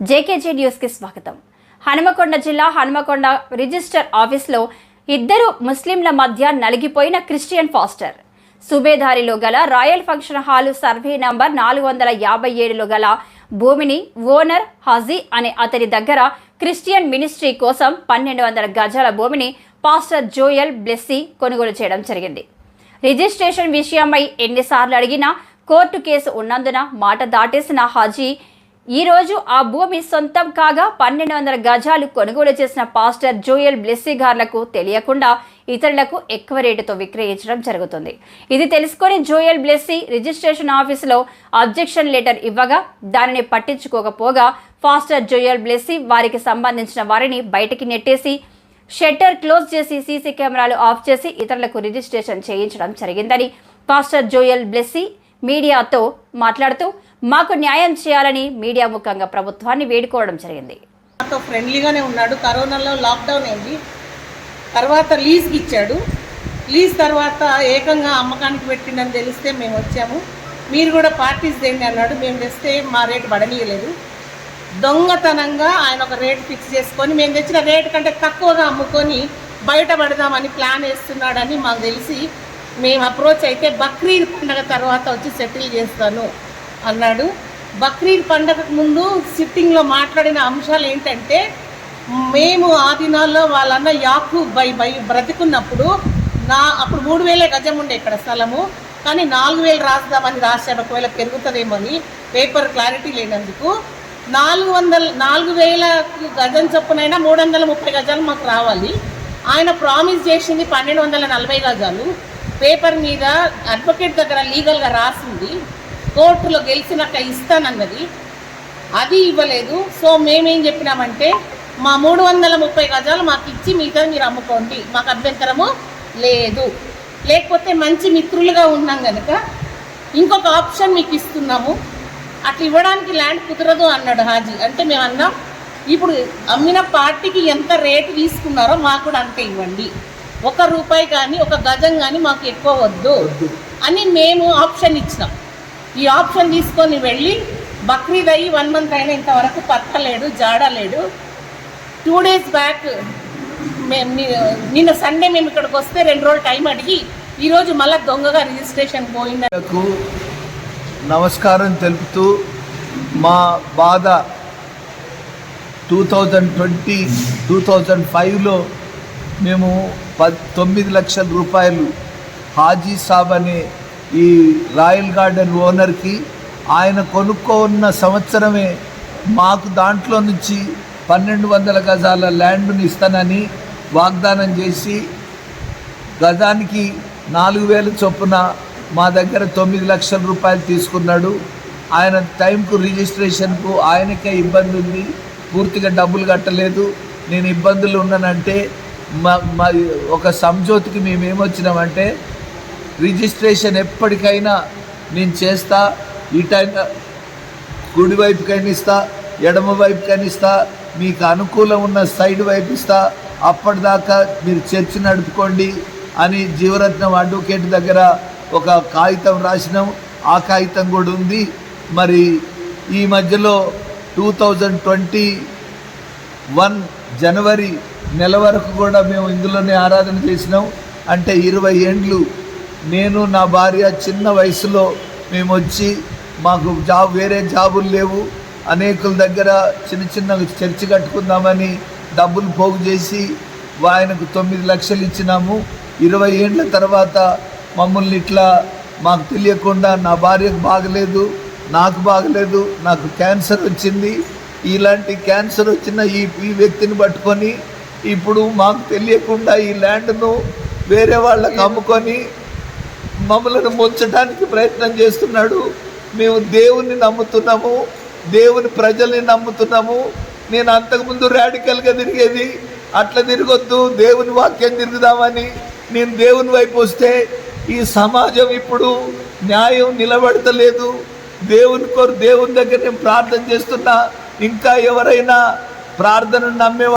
JKG న్యూస్కి స్వాగతం. హనుమకొండ జిల్లా హనుమకొండ రిజిస్టర్ ఆఫీస్లో ఇద్దరు ముస్లింల మధ్య నలిగిపోయిన క్రిస్టియన్ ఫాస్టర్. సుబేదారిలో గల royal function hall survey number నాలుగు వందల యాభై ఏడులో గల భూమిని ఓనర్ హాజీ అనే అతని దగ్గర క్రిస్టియన్ మినిస్ట్రీ కోసం పన్నెండు వందల గజాల భూమిని పాస్టర్ జోయల్ బ్లెస్సీ కొనుగోలు చేయడం జరిగింది. రిజిస్ట్రేషన్ విషయమై ఎన్నిసార్లు అడిగినా కోర్టు కేసు ఉన్నందున మాట దాటేసిన హాజీ ఈరోజు ఆ భూమి సొంతం కాగా పన్నెండు వందల గజాలు కొనుగోలు చేసిన పాస్టర్ జోయల్ బ్లెస్సీ గార్లకు తెలియకుండా ఇతరులకు ఎక్కువ రేటుతో విక్రయించడం జరుగుతుంది. ఇది తెలుసుకొని జోయల్ బ్లెస్సీ రిజిస్ట్రేషన్ ఆఫీసులో అబ్జెక్షన్ లెటర్ ఇవ్వగా దానిని పట్టించుకోకపోగా పాస్టర్ జోయల్ బ్లెస్సీ వారికి సంబంధించిన వారిని బయటికి నెట్టేసి షట్టర్ క్లోజ్ చేసి సీసీ కెమెరాలు ఆఫ్ చేసి ఇతరులకు రిజిస్ట్రేషన్ చేయించడం జరిగిందని పాస్టర్ జోయల్ బ్లెస్సీ మీడియాతో మాట్లాడుతూ మాకు న్యాయం చేయాలని మీడియా ముఖంగా ప్రభుత్వాన్ని వేడుకోవడం జరిగింది. మాతో ఫ్రెండ్లీగానే ఉన్నాడు. కరోనాలో లాక్డౌన్ అయింది. తర్వాత లీజ్కి ఇచ్చాడు. లీజ్ తర్వాత ఏకంగా అమ్మకానికి పెట్టిండని తెలిస్తే మేము వచ్చాము. మీరు కూడా పార్టీస్ దేండి అన్నాడు. మేము తెస్తే మా రేటు పడనీయలేదు. దొంగతనంగా ఆయన ఒక రేటు ఫిక్స్ చేసుకొని మేము తెచ్చిన రేటు కంటే తక్కువగా అమ్ముకొని బయట పడదామని ప్లాన్ వేస్తున్నాడని మాకు తెలిసి మేము అప్రోచ్ అయితే బక్రీద్ పండగ తర్వాత వచ్చి సెటిల్ చేస్తాను. అన్నాడు. బక్రీద్ పండగకు ముందు సిట్టింగ్లో మాట్లాడిన అంశాలు ఏంటంటే మేము ఆ దినాల్లో వాళ్ళన్న యాకు బై బై బ్రతికున్నప్పుడు నా అప్పుడు మూడు వేలే గజం ఉండే ఇక్కడ స్థలము కానీ నాలుగు వేలు రాద్దామని రాశాడు. ఒకవేళ పెరుగుతుందేమో అని పేపర్ క్లారిటీ లేనందుకు నాలుగు వందల నాలుగు వేల గజం చొప్పునైనా మూడు వందల ముప్పై గజాలు మాకు రావాలి. ఆయన ప్రామిస్ చేసింది పన్నెండు వందల నలభై గజాలు. పేపర్ మీద అడ్వకేట్ దగ్గర లీగల్గా రాసింది. కోర్టులో గెలిచినాక ఇస్తానన్నది. అది ఇవ్వలేదు. సో మేమేం చెప్పినామంటే మా మూడు వందల ముప్పై గజాలు మాకు ఇచ్చి మిగతా మీరు అమ్ముకోండి. మాకు అభ్యంతరము లేదు. లేకపోతే మంచి మిత్రులుగా ఉన్నాం కనుక ఇంకొక ఆప్షన్ మీకు ఇస్తున్నాము. అట్లా ఇవ్వడానికి ల్యాండ్ కుదరదు అన్నాడు హాజీ. అంటే మేము అన్నాం ఇప్పుడు అమ్మిన పార్టీకి ఎంత రేటు తీసుకున్నారో మాకు కూడా అంతే ఇవ్వండి. ఒక రూపాయి కానీ ఒక గజం కానీ మాకు ఎక్కువ వద్దు. అని మేము ఆప్షన్ ఇచ్చినాం. ఈ ఆప్షన్ తీసుకొని వెళ్ళి బక్రీద్ అయ్యి వన్ మంత్ అయినా ఇంతవరకు పత్తలేడు జాడలేడు. టూ డేస్ బ్యాక్ మేము నిన్న సండే మేము ఇక్కడికి వస్తే రెండు రోజులు టైం అడిగి ఈరోజు మళ్ళీ దొంగగా రిజిస్ట్రేషన్ పోయింది నమస్కారం తెలుపుతూ మా బాధ two thousand twenty two thousand ఫైవ్లో మేము పద్ తొమ్మిది లక్షల రూపాయలు హాజీ సాబ్ అనే ఈ రాయల్ గార్డెన్ ఓనర్కి ఆయన కొనుక్కున్న సంవత్సరమే మాకు దాంట్లో నుంచి పన్నెండు వందల గజాల ల్యాండ్ని ఇస్తానని వాగ్దానం చేసి గజానికి నాలుగు వేల చొప్పున మా దగ్గర తొమ్మిది లక్షల రూపాయలు తీసుకున్నాడు. ఆయన టైంకు రిజిస్ట్రేషన్కు ఆయనకే ఇబ్బంది ఉంది. పూర్తిగా డబ్బులు కట్టలేదు. నేను ఇబ్బందులు ఉన్నానంటే మా మా ఒక సంజోతికి మేము ఏమొచ్చినామంటే రిజిస్ట్రేషన్ ఎప్పటికైనా నేను చేస్తా. ఈ టైం కుడి వైపుకైనా ఇస్తా ఎడమ వైపు కనిస్తా మీకు అనుకూలం ఉన్న సైడ్ వైపు ఇస్తా. అప్పటిదాకా మీరు చర్చ నడుపుకోండి అని జీవరత్నం అడ్వకేట్ దగ్గర ఒక కాగితం రాసినాం. ఆ కాగితం కూడా ఉంది. మరి ఈ మధ్యలో టూ థౌజండ్ ట్వంటీ వన్ జనవరి నెల వరకు కూడా మేము ఇందులోనే ఆరాధన చేసినాం. అంటే ఇరవై ఏండ్లు నేను నా భార్య చిన్న వయసులో మేము వచ్చి మాకు జాబ్ వేరే జాబులు లేవు. అనేకుల దగ్గర చిన్న చిన్న చర్చి కట్టుకుందామని డబ్బులు పోగు చేసి ఆయనకు తొమ్మిది లక్షలు ఇచ్చినాము. ఇరవై ఏండ్ల తర్వాత మమ్మల్ని ఇట్లా మాకు తెలియకుండా నా భార్యకు బాగలేదు నాకు బాగలేదు నాకు క్యాన్సర్ వచ్చింది. ఇలాంటి క్యాన్సర్ వచ్చిన ఈ ఈ వ్యక్తిని పట్టుకొని ఇప్పుడు మాకు తెలియకుండా ఈ ల్యాండ్ను వేరే వాళ్ళకి అమ్ముకొని మమ్మల్ని ముంచడానికి ప్రయత్నం చేస్తున్నాడు. మేము దేవుణ్ణి నమ్ముతున్నాము. దేవుని ప్రజల్ని నమ్ముతున్నాము. నేను అంతకుముందు రాడికల్గా తిరిగేది. అట్లా తిరగొద్దు. దేవుని వాక్యం తిరుగుదామని నేను దేవుని వైపు వస్తే ఈ సమాజం ఇప్పుడు న్యాయం నిలబడతలేదు. దేవుని కొరకు దేవుని దగ్గర నేను ప్రార్థన చేస్తున్నా. ఇంకా ఎవరైనా ప్రార్థన నమ్మే